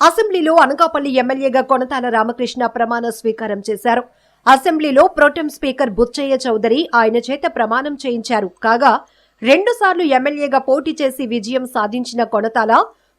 అసెంబ్లీలో అనకాపల్లి ఎమ్మెల్యేగా కొనతాల రామకృష్ణ ప్రమాణ స్వీకారం చేశారు. అసెంబ్లీలో ప్రోటెం స్పీకర్ బుచ్చయ్య చౌదరి ఆయన చేత ప్రమాణం చేయించారు. కాగా రెండుసార్లు ఎమ్మెల్యేగా పోటీ చేసి విజయం సాధించిన కొనతాల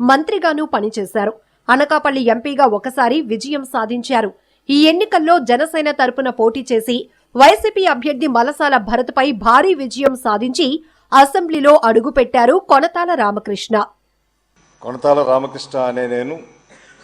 మంత్రిగానూ పనిచేశారు. అనకాపల్లి ఎంపీగా ఒకసారి విజయం సాధించారు. ఈ ఎన్నికల్లో జనసేన తరపున పోటీ చేసి వైసీపీ అభ్యర్థి మలసాల భరత్పై భారీ విజయం సాధించి అసెంబ్లీలో అడుగుపెట్టారు కొనతాల రామకృష్ణ. కొనతాల రామకృష్ణ అనే నేను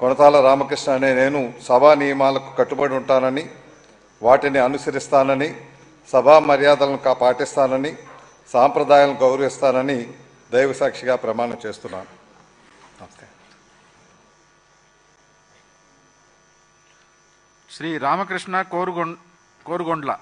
కొనతాల రామకృష్ణ అనే నేను సభా నియమాలకు కట్టుబడి ఉంటానని వాటిని అనుసరిస్తానని సభా మర్యాదలను కా పాటిస్తానని సాంప్రదాయాలను గౌరవిస్తానని దైవసాక్షిగా ప్రమాణం చేస్తున్నాను. నమస్తే. శ్రీ రామకృష్ణ కోరుగొండ కోరుగొండ్ల.